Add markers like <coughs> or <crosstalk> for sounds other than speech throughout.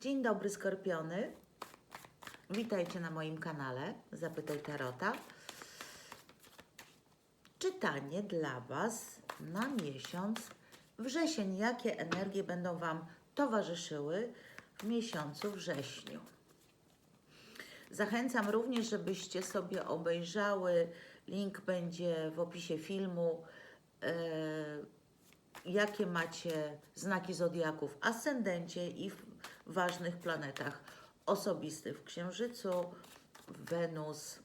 Dzień dobry, Skorpiony. Witajcie na moim kanale Zapytaj Tarota. Czytanie dla Was na miesiąc wrzesień. Jakie energie będą Wam towarzyszyły w miesiącu wrześniu? Zachęcam również, żebyście sobie obejrzały. Link będzie w opisie filmu. e, jakie macie znaki zodiaków w ascendencie i w ważnych planetach osobistych w Księżycu, w Wenus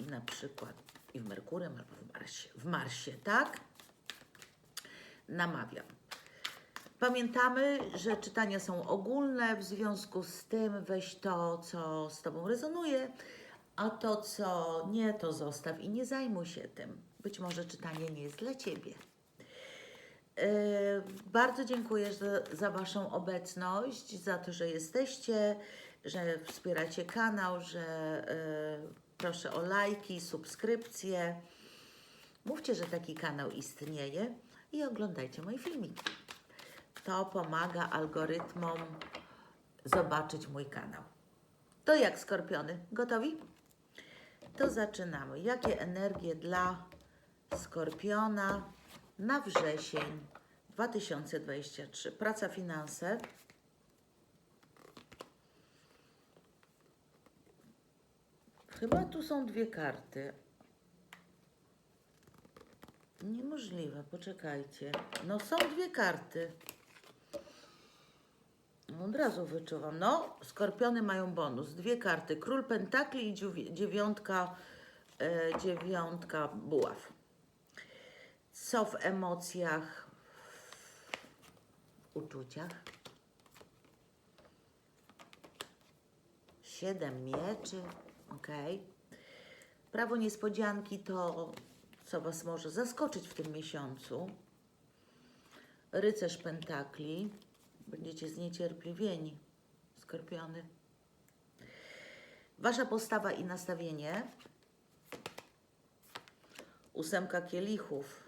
i na przykład i w Merkurem albo w Marsie, w Marsie, tak? Namawiam. Pamiętamy, że czytania są ogólne, w związku z tym weź to, co z Tobą rezonuje, a to, co nie, to zostaw i nie zajmuj się tym. Być może czytanie nie jest dla Ciebie. Yy, Bardzo dziękuję za, za Waszą obecność, za to, że jesteście, że wspieracie kanał, że yy, proszę o lajki, subskrypcje. Mówcie, że taki kanał istnieje i oglądajcie moje filmiki. To pomaga algorytmom zobaczyć mój kanał. To jak, skorpiony? Gotowi? To zaczynamy. Jakie energie dla skorpiona na wrzesień 2023? Praca, finanse. Chyba tu są dwie karty. Niemożliwe, poczekajcie. No są dwie karty. Od razu wyczuwam. No, skorpiony mają bonus. Dwie karty. Król pentakli i dziewi- dziewiątka, e, dziewiątka buław. Co w emocjach, w uczuciach? Siedem mieczy. Okej. Prawo niespodzianki to, co Was może zaskoczyć w tym miesiącu. Rycerz pentakli. Będziecie zniecierpliwieni, skorpiony. Wasza postawa i nastawienie. Ósemka kielichów.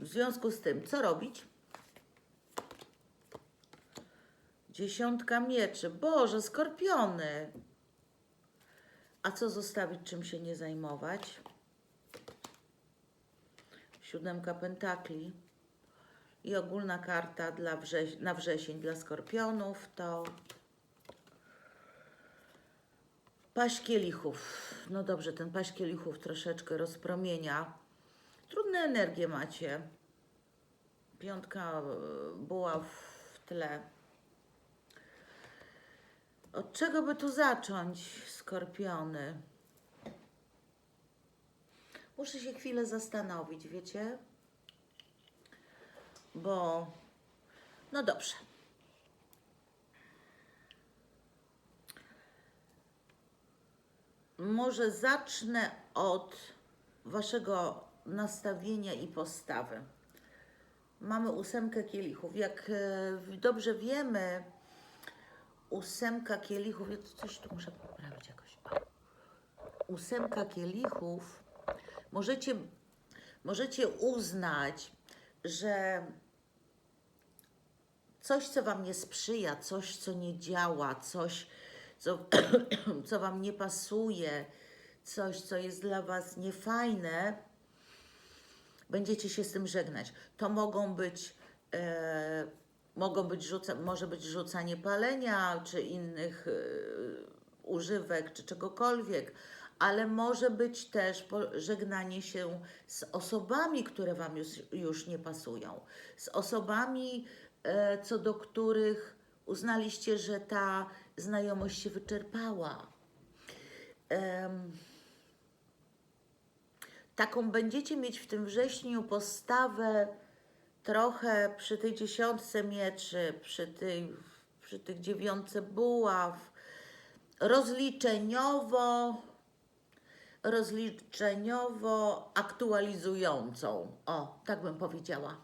W związku z tym, co robić? Dziesiątka mieczy. Boże, skorpiony. A co zostawić, czym się nie zajmować? Siódemka pentakli. I ogólna karta dla wrześ na wrzesień dla skorpionów to paść kielichów. No dobrze, ten paść kielichów troszeczkę rozpromienia. Trudne energie macie. Piątka e, była w tle. Od czego by tu zacząć, skorpiony? Muszę się chwilę zastanowić, wiecie? Bo. No dobrze. Może zacznę od Waszego nastawienia i postawy. Mamy ósemkę kielichów. Jak e, dobrze wiemy, ósemka kielichów. Ja coś tu muszę poprawić jakoś. O. Ósemka kielichów. Możecie, możecie uznać, że coś, co Wam nie sprzyja, coś, co nie działa, coś, co, <coughs> co Wam nie pasuje, coś, co jest dla Was niefajne, będziecie się z tym żegnać. To mogą być, e, mogą być rzuca, może być rzucanie palenia, czy innych e, używek, czy czegokolwiek, ale może być też żegnanie się z osobami, które Wam już, już nie pasują, z osobami, e, co do których uznaliście, że ta znajomość się wyczerpała. Em, taką będziecie mieć w tym wrześniu postawę trochę przy tej dziesiątce mieczy, przy, tej, przy tych dziewiątce buław, rozliczeniowo, rozliczeniowo aktualizującą. O, tak bym powiedziała.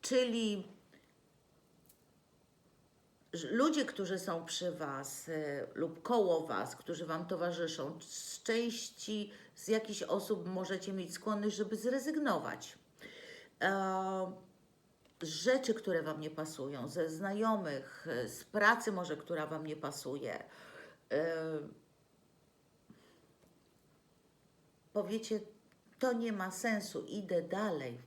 Czyli ludzie, którzy są przy Was y, lub koło Was, którzy Wam towarzyszą, z części z jakichś osób możecie mieć skłonność, żeby zrezygnować. E, rzeczy, które Wam nie pasują, ze znajomych, e, z pracy może, która Wam nie pasuje. E, Powiecie, to nie ma sensu, idę dalej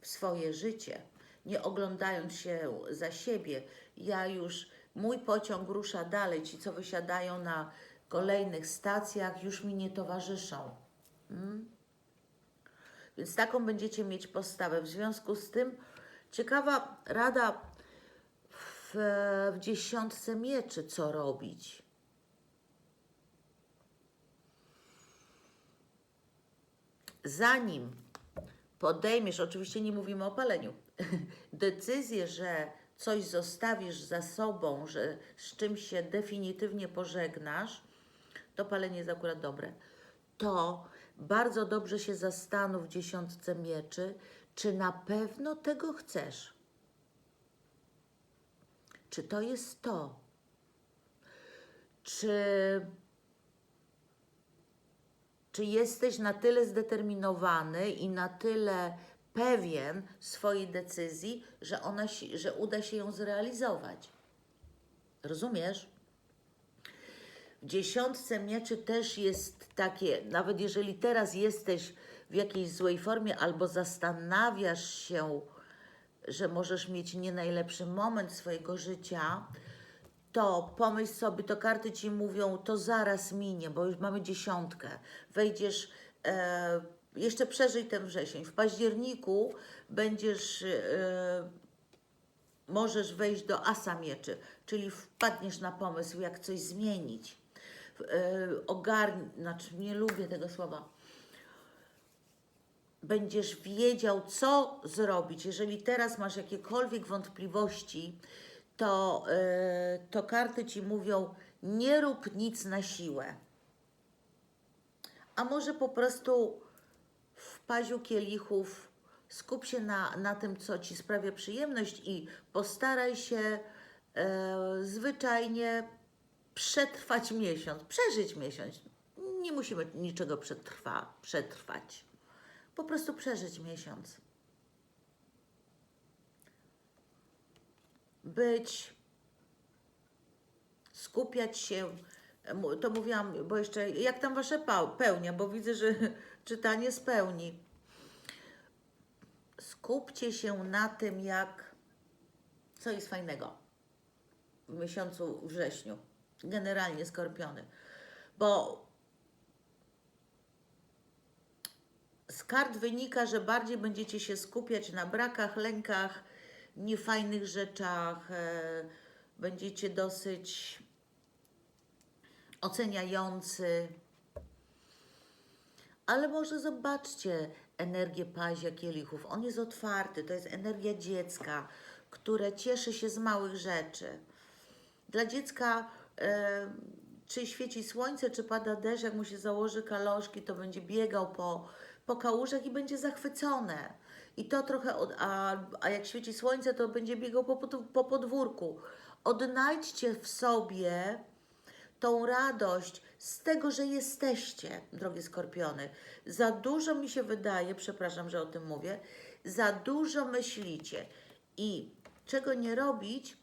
w swoje życie, nie oglądając się za siebie. Ja już, mój pociąg rusza dalej. Ci, co wysiadają na kolejnych stacjach, już mi nie towarzyszą. Mm? Więc taką będziecie mieć postawę. W związku z tym, ciekawa rada w, w dziesiątce mieczy, co robić. Zanim podejmiesz, oczywiście nie mówimy o paleniu, <laughs> decyzję, że coś zostawisz za sobą, że z czymś się definitywnie pożegnasz, to palenie jest akurat dobre, to bardzo dobrze się zastanów w dziesiątce mieczy, czy na pewno tego chcesz. Czy to jest to? Czy, czy jesteś na tyle zdeterminowany i na tyle pewien swojej decyzji, że, ona, że uda się ją zrealizować? Rozumiesz? W dziesiątce mieczy też jest takie, nawet jeżeli teraz jesteś w jakiejś złej formie albo zastanawiasz się, że możesz mieć nie najlepszy moment swojego życia, to pomyśl sobie, to karty ci mówią, to zaraz minie, bo już mamy dziesiątkę. Wejdziesz, e, jeszcze przeżyj ten wrzesień. W październiku będziesz, e, możesz wejść do asa mieczy, czyli wpadniesz na pomysł, jak coś zmienić. Ogarn, znaczy nie lubię tego słowa będziesz wiedział, co zrobić. Jeżeli teraz masz jakiekolwiek wątpliwości, to, yy, to karty ci mówią: nie rób nic na siłę. A może po prostu paziu kielichów skup się na, na tym, co ci sprawia przyjemność i postaraj się e, zwyczajnie przetrwać miesiąc, przeżyć miesiąc. Nie musimy niczego przetrwa, przetrwać po prostu przeżyć miesiąc. Być, skupiać się, to mówiłam, bo jeszcze, jak tam wasze pełnia, bo widzę, że czytanie spełni. Skupcie się na tym, jak, co jest fajnego w miesiącu wrześniu, generalnie skorpiony, bo z kart wynika, że bardziej będziecie się skupiać na brakach, lękach, niefajnych rzeczach. E, będziecie dosyć oceniający. Ale może zobaczcie energię pazia kielichów. On jest otwarty, to jest energia dziecka, które cieszy się z małych rzeczy. Dla dziecka, e, czy świeci słońce, czy pada deszcz, jak mu się założy kaloszki, to będzie biegał po, po kałużach i będzie zachwycone. I to trochę, od, a, a jak świeci słońce, to będzie biegał po, po podwórku. Odnajdźcie w sobie tą radość z tego, że jesteście, drogie skorpiony. Za dużo mi się wydaje, przepraszam, że o tym mówię, za dużo myślicie. I czego nie robić,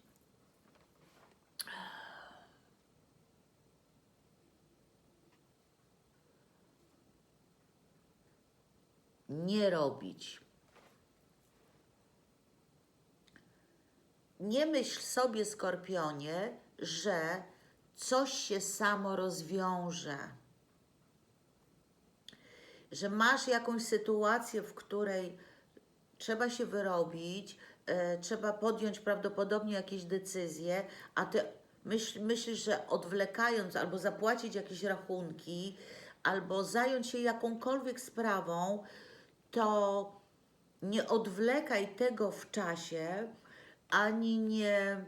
nie robić. Nie myśl sobie, skorpionie, że coś się samo rozwiąże. Że masz jakąś sytuację, w której trzeba się wyrobić, e, trzeba podjąć prawdopodobnie jakieś decyzje, a ty myśl, myślisz, że odwlekając albo zapłacić jakieś rachunki, albo zająć się jakąkolwiek sprawą, to nie odwlekaj tego w czasie, ani nie,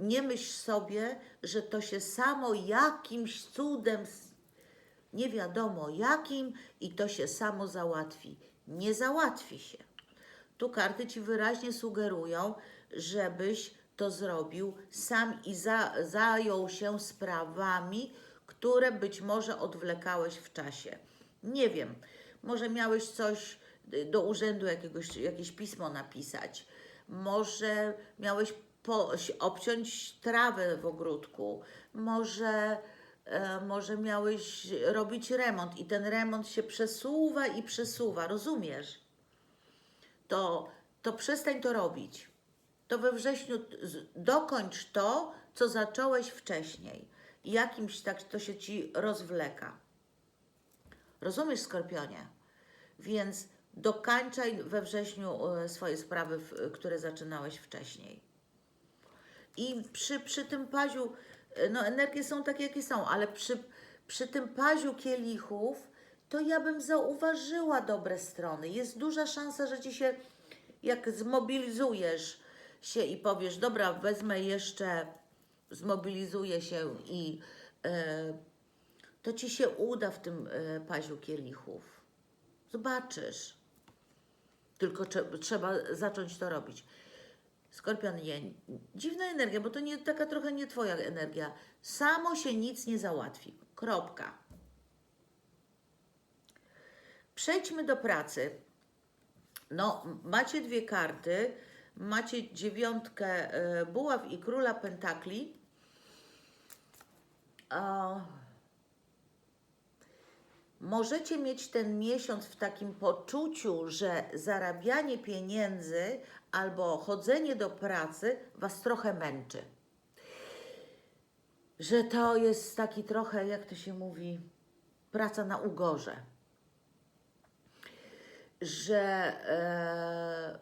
nie myśl sobie, że to się samo jakimś cudem, nie wiadomo jakim, i to się samo załatwi. Nie załatwi się. Tu karty ci wyraźnie sugerują, żebyś to zrobił sam i za, zajął się sprawami, które być może odwlekałeś w czasie. Nie wiem, może miałeś coś y, do urzędu jakiegoś, jakieś pismo napisać, może miałeś po, obciąć trawę w ogródku, może, e, może miałeś robić remont i ten remont się przesuwa i przesuwa, rozumiesz? To, to przestań to robić. To we wrześniu dokończ to, co zacząłeś wcześniej. Jakimś tak to się ci rozwleka. Rozumiesz, Skorpionie? Więc dokańczaj we wrześniu e, swoje sprawy, które zaczynałeś wcześniej. I przy, przy tym paziu, e, no energie są takie, jakie są, ale przy, przy tym paziu kielichów, to ja bym zauważyła dobre strony. Jest duża szansa, że ci się, jak zmobilizujesz się i powiesz, dobra, wezmę jeszcze, zmobilizuję się i e, to ci się uda w tym e, paziu kielichów. Zobaczysz. Tylko trze- trzeba zacząć to robić. Skorpion, nie, dziwna energia, bo to nie, taka trochę nie twoja energia. Samo się nic nie załatwi. Kropka. Przejdźmy do pracy. No, macie dwie karty. Macie dziewiątkę e, buław i króla pentakli. A, Możecie mieć ten miesiąc w takim poczuciu, że zarabianie pieniędzy albo chodzenie do pracy Was trochę męczy. Że to jest taki trochę, jak to się mówi, praca na ugorze. Że, e,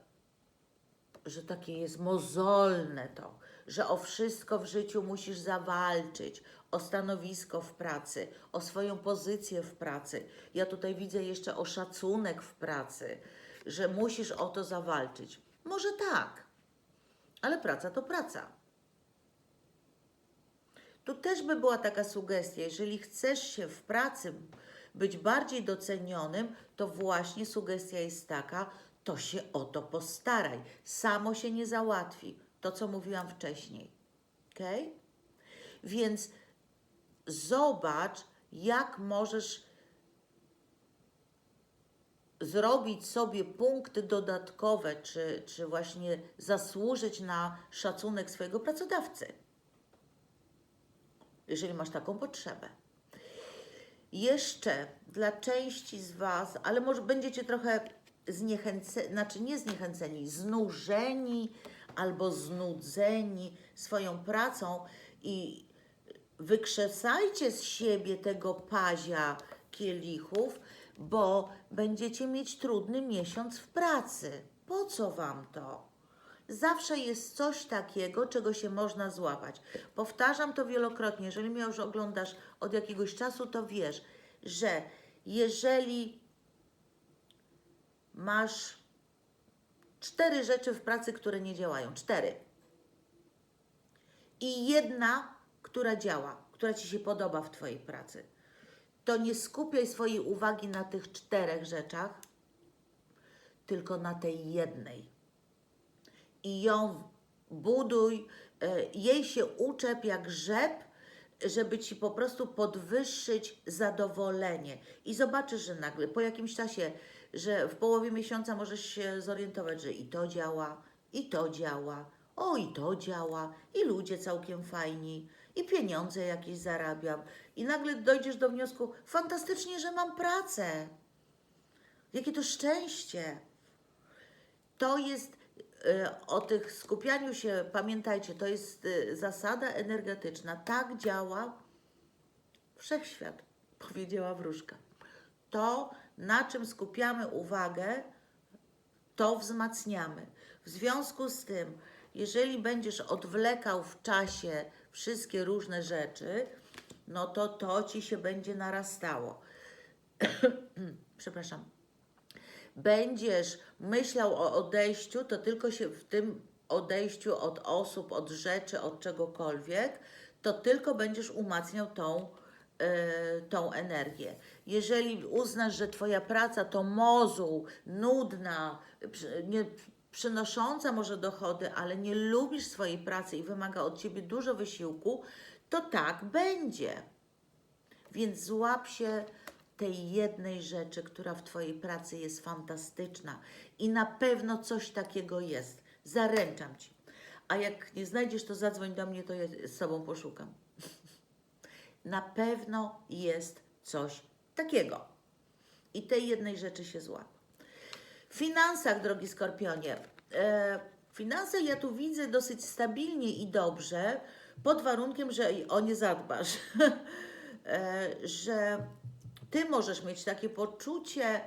że takie jest mozolne to, że o wszystko w życiu musisz zawalczyć, o stanowisko w pracy, o swoją pozycję w pracy. Ja tutaj widzę jeszcze o szacunek w pracy, że musisz o to zawalczyć. Może tak, ale praca to praca. Tu też by była taka sugestia, jeżeli chcesz się w pracy być bardziej docenionym, to właśnie sugestia jest taka, to się o to postaraj. Samo się nie załatwi. To, co mówiłam wcześniej. Ok? Więc zobacz, jak możesz zrobić sobie punkty dodatkowe, czy, czy właśnie zasłużyć na szacunek swojego pracodawcy jeżeli masz taką potrzebę. Jeszcze dla części z Was, ale może będziecie trochę zniechęceni, znaczy nie zniechęceni, znużeni albo znudzeni swoją pracą i wykrzesajcie z siebie tego pazia kielichów, bo będziecie mieć trudny miesiąc w pracy. Po co Wam to? Zawsze jest coś takiego, czego się można złapać. Powtarzam to wielokrotnie. Jeżeli mnie już oglądasz od jakiegoś czasu, to wiesz, że jeżeli masz cztery rzeczy w pracy, które nie działają, cztery, i jedna, która działa, która ci się podoba w Twojej pracy, to nie skupiaj swojej uwagi na tych czterech rzeczach, tylko na tej jednej i ją buduj, e, jej się uczep jak rzep, żeby ci po prostu podwyższyć zadowolenie. I zobaczysz, że nagle po jakimś czasie, że w połowie miesiąca możesz się zorientować, że i to działa, i to działa, o i to działa, i ludzie całkiem fajni, i pieniądze jakieś zarabiam. I nagle dojdziesz do wniosku, fantastycznie, że mam pracę. Jakie to szczęście. To jest y, o tych skupianiu się, pamiętajcie, to jest y, zasada energetyczna. Tak działa wszechświat, <laughs> powiedziała wróżka. To, na czym skupiamy uwagę, to wzmacniamy. W związku z tym, jeżeli będziesz odwlekał w czasie wszystkie różne rzeczy, no to to ci się będzie narastało. <clears throat> Przepraszam będziesz myślał o odejściu, to tylko się w tym odejściu od osób, od rzeczy, od czegokolwiek, to tylko będziesz umacniał tą, e, tą energię. Jeżeli uznasz, że Twoja praca to mozuł, nudna, nie, przynosząca może dochody, ale nie lubisz swojej pracy i wymaga od Ciebie dużo wysiłku, to tak będzie. Więc złap się tej jednej rzeczy, która w Twojej pracy jest fantastyczna i na pewno coś takiego jest. Zaręczam Ci. A jak nie znajdziesz, to zadzwoń do mnie, to ja z Tobą poszukam. <laughs> Na pewno jest coś takiego. I tej jednej rzeczy się złap. W finansach, drogi Skorpionie, e, finanse ja tu widzę dosyć stabilnie i dobrze, pod warunkiem, że o nie zadbasz. <laughs> e, że ty możesz mieć takie poczucie,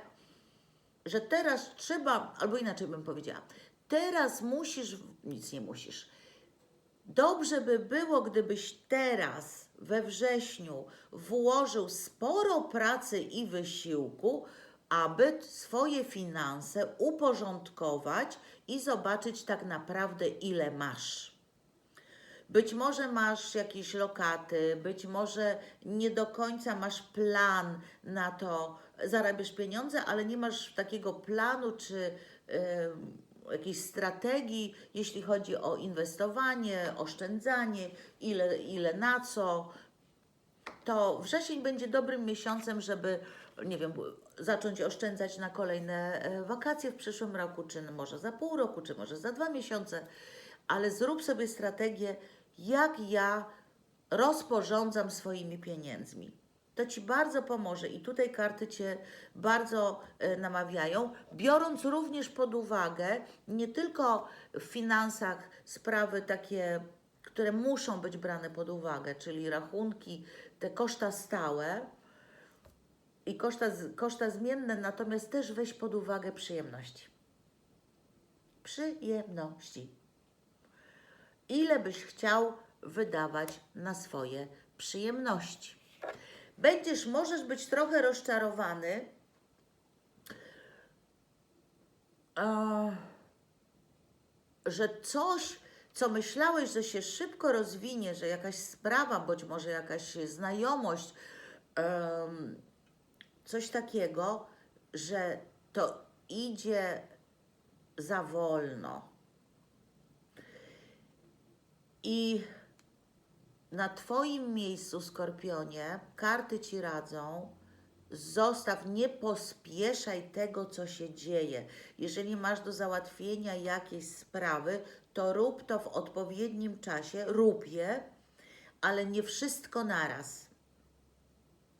że teraz trzeba, albo inaczej bym powiedziała, teraz musisz, nic nie musisz. Dobrze by było, gdybyś teraz we wrześniu włożył sporo pracy i wysiłku, aby swoje finanse uporządkować i zobaczyć tak naprawdę, ile masz. Być może masz jakieś lokaty, być może nie do końca masz plan na to, zarabiasz pieniądze, ale nie masz takiego planu czy y, jakiejś strategii, jeśli chodzi o inwestowanie, oszczędzanie, ile, ile na co. To wrzesień będzie dobrym miesiącem, żeby, nie wiem, zacząć oszczędzać na kolejne e, wakacje w przyszłym roku, czy może za pół roku, czy może za dwa miesiące, ale zrób sobie strategię, jak ja rozporządzam swoimi pieniędzmi. To Ci bardzo pomoże i tutaj karty Cię bardzo e, namawiają, biorąc również pod uwagę nie tylko w finansach sprawy takie, które muszą być brane pod uwagę, czyli rachunki, te koszta stałe i koszta, koszta zmienne, natomiast też weź pod uwagę przyjemności. Przyjemności ile byś chciał wydawać na swoje przyjemności. Będziesz, możesz być trochę rozczarowany, że coś, co myślałeś, że się szybko rozwinie, że jakaś sprawa, bądź może jakaś znajomość, coś takiego, że to idzie za wolno. I na Twoim miejscu, Skorpionie, karty Ci radzą, zostaw, nie pospieszaj tego, co się dzieje. Jeżeli masz do załatwienia jakieś sprawy, to rób to w odpowiednim czasie, rób je, ale nie wszystko naraz.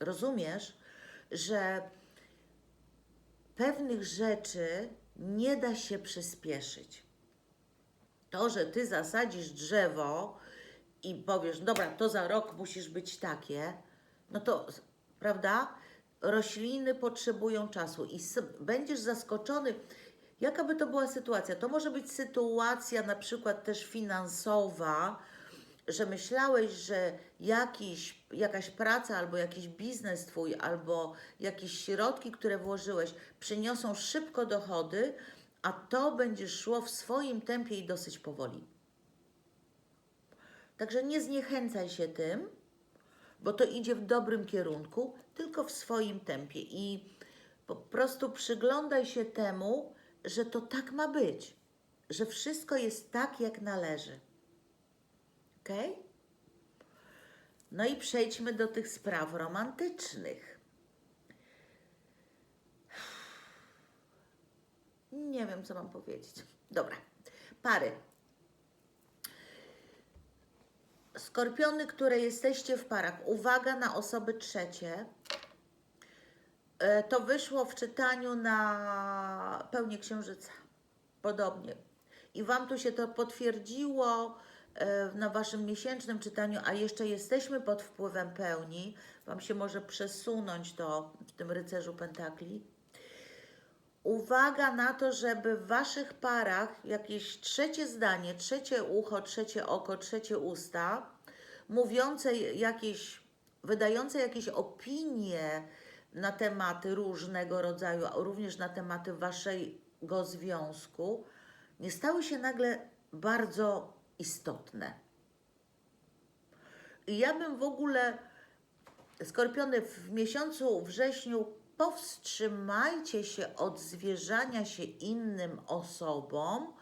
Rozumiesz, że pewnych rzeczy nie da się przyspieszyć to, że ty zasadzisz drzewo i powiesz, dobra, to za rok musisz być takie, no to, prawda? Rośliny potrzebują czasu i będziesz zaskoczony, jaka by to była sytuacja. To może być sytuacja na przykład też finansowa, że myślałeś, że jakiś, jakaś praca albo jakiś biznes twój, albo jakieś środki, które włożyłeś, przyniosą szybko dochody, a to będzie szło w swoim tempie i dosyć powoli. Także nie zniechęcaj się tym, bo to idzie w dobrym kierunku, tylko w swoim tempie i po prostu przyglądaj się temu, że to tak ma być, że wszystko jest tak, jak należy. Ok? No i przejdźmy do tych spraw romantycznych. Nie wiem, co mam powiedzieć. Dobra, pary. Skorpiony, które jesteście w parach, uwaga na osoby trzecie. E, To wyszło w czytaniu na pełni księżyca. Podobnie. I Wam tu się to potwierdziło e, na Waszym miesięcznym czytaniu, a jeszcze jesteśmy pod wpływem pełni. Wam się może przesunąć to w tym rycerzu pentakli. Uwaga na to, żeby w Waszych parach jakieś trzecie zdanie, trzecie ucho, trzecie oko, trzecie usta, mówiące jakieś, wydające jakieś opinie na tematy różnego rodzaju, również na tematy Waszego związku, nie stały się nagle bardzo istotne. I ja bym w ogóle Skorpiony, w miesiącu wrześniu powstrzymajcie się od zwierzania się innym osobom,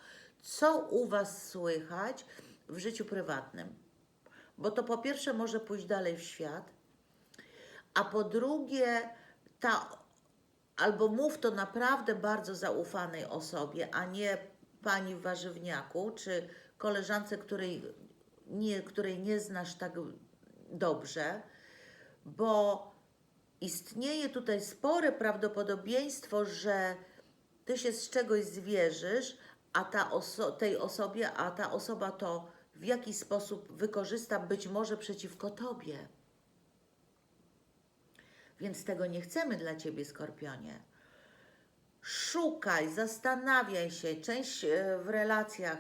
co u Was słychać w życiu prywatnym. Bo to po pierwsze może pójść dalej w świat, a po drugie, ta, albo mów to naprawdę bardzo zaufanej osobie, a nie pani w warzywniaku, czy koleżance, której nie, której nie znasz tak dobrze, bo istnieje tutaj spore prawdopodobieństwo, że ty się z czegoś zwierzysz, a ta oso- tej osobie, a ta osoba to w jakiś sposób wykorzysta być może przeciwko tobie. Więc tego nie chcemy dla ciebie, skorpionie. Szukaj, zastanawiaj się. Część e, w relacjach.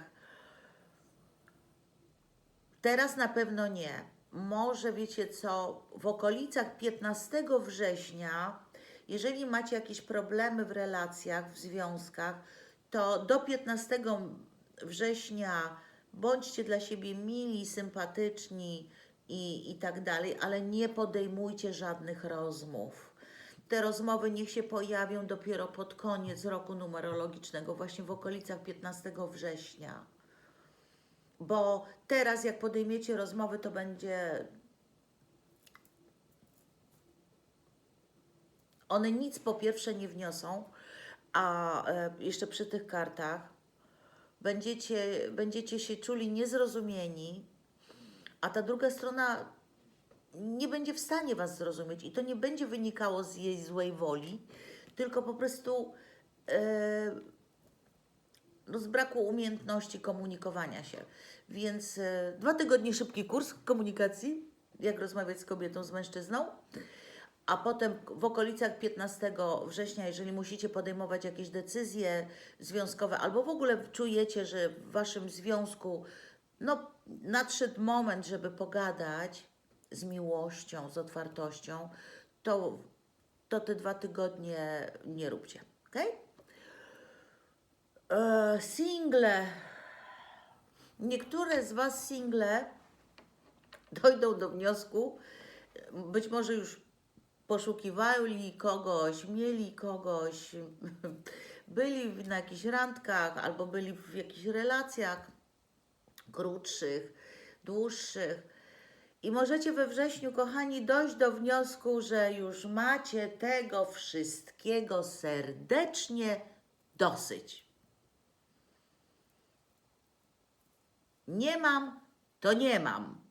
Teraz na pewno nie. Może wiecie co, w okolicach 15 września, jeżeli macie jakieś problemy w relacjach, w związkach, to do 15 września bądźcie dla siebie mili, sympatyczni i, i tak dalej, ale nie podejmujcie żadnych rozmów. Te rozmowy niech się pojawią dopiero pod koniec roku numerologicznego, właśnie w okolicach 15 września. Bo teraz, jak podejmiecie rozmowy, to będzie. One nic po pierwsze nie wniosą, a e, jeszcze przy tych kartach będziecie, będziecie się czuli niezrozumieni, a ta druga strona nie będzie w stanie Was zrozumieć i to nie będzie wynikało z jej złej woli, tylko po prostu e, no, z braku umiejętności komunikowania się. Więc e, dwa tygodnie szybki kurs komunikacji, jak rozmawiać z kobietą, z mężczyzną. A potem w okolicach 15 września, jeżeli musicie podejmować jakieś decyzje związkowe, albo w ogóle czujecie, że w waszym związku no, nadszedł moment, żeby pogadać z miłością, z otwartością, to, to te dwa tygodnie nie róbcie. ok? E, single. Niektóre z Was single dojdą do wniosku, być może już poszukiwali kogoś, mieli kogoś, byli na jakichś randkach albo byli w jakichś relacjach krótszych, dłuższych. I możecie we wrześniu, kochani, dojść do wniosku, że już macie tego wszystkiego serdecznie dosyć. Nie mam, to nie mam.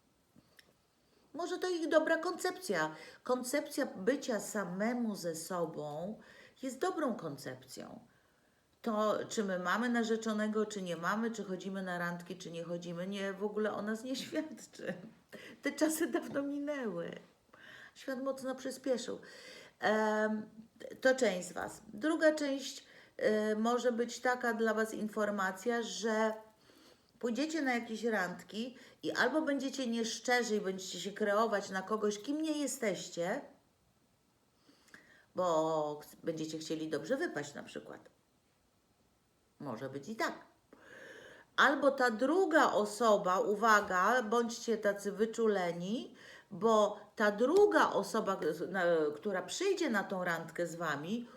Może to ich dobra koncepcja. Koncepcja bycia samemu ze sobą jest dobrą koncepcją. To, czy my mamy narzeczonego, czy nie mamy, czy chodzimy na randki, czy nie chodzimy, nie w ogóle o nas nie <laughs> świadczy. Te czasy dawno minęły. Świat mocno przyspieszył. To część z Was. Druga część y, może być taka dla Was informacja, że pójdziecie na jakieś randki i albo będziecie nieszczerzy i będziecie się kreować na kogoś, kim nie jesteście, bo będziecie chcieli dobrze wypaść na przykład. Może być i tak. Albo ta druga osoba, uwaga, bądźcie tacy wyczuleni, bo ta druga osoba, która przyjdzie na tą randkę z wami,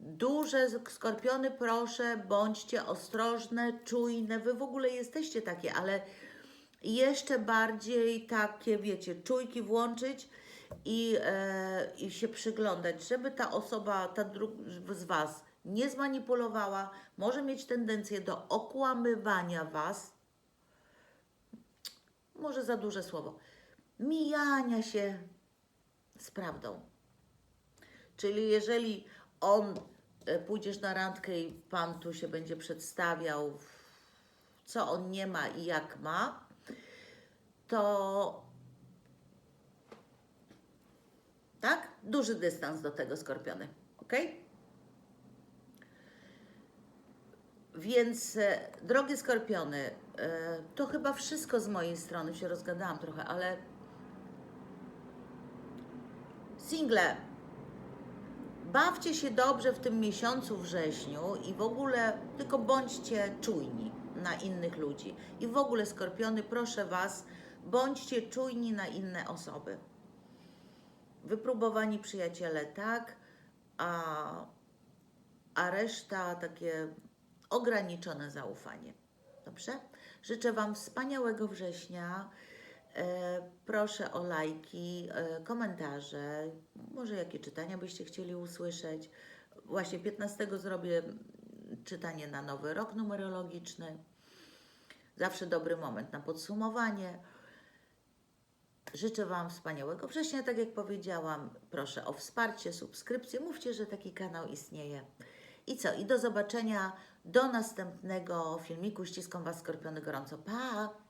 duże skorpiony, proszę, bądźcie ostrożne, czujne. Wy w ogóle jesteście takie, ale jeszcze bardziej takie, wiecie, czujki włączyć i, e, i się przyglądać, żeby ta osoba, ta z Was nie zmanipulowała, może mieć tendencję do okłamywania Was, może za duże słowo, mijania się z prawdą. Czyli jeżeli on, e, pójdziesz na randkę i Pan tu się będzie przedstawiał, co on nie ma i jak ma, to tak? Duży dystans do tego skorpiony. Ok? Więc, e, drogie skorpiony, e, to chyba wszystko z mojej strony. Się rozgadałam trochę, ale single, bawcie się dobrze w tym miesiącu wrześniu i w ogóle tylko bądźcie czujni na innych ludzi. I w ogóle, skorpiony, proszę Was, bądźcie czujni na inne osoby. Wypróbowani przyjaciele, tak, a, a reszta takie ograniczone zaufanie. Dobrze? Życzę Wam wspaniałego września. E, proszę o lajki, e, komentarze, może jakie czytania byście chcieli usłyszeć. Właśnie 15 zrobię czytanie na nowy rok numerologiczny. Zawsze dobry moment na podsumowanie. Życzę Wam wspaniałego września, tak jak powiedziałam. Proszę o wsparcie, subskrypcję. Mówcie, że taki kanał istnieje. I co? I do zobaczenia do następnego filmiku. Ściskam Was, Skorpiony, gorąco. Pa!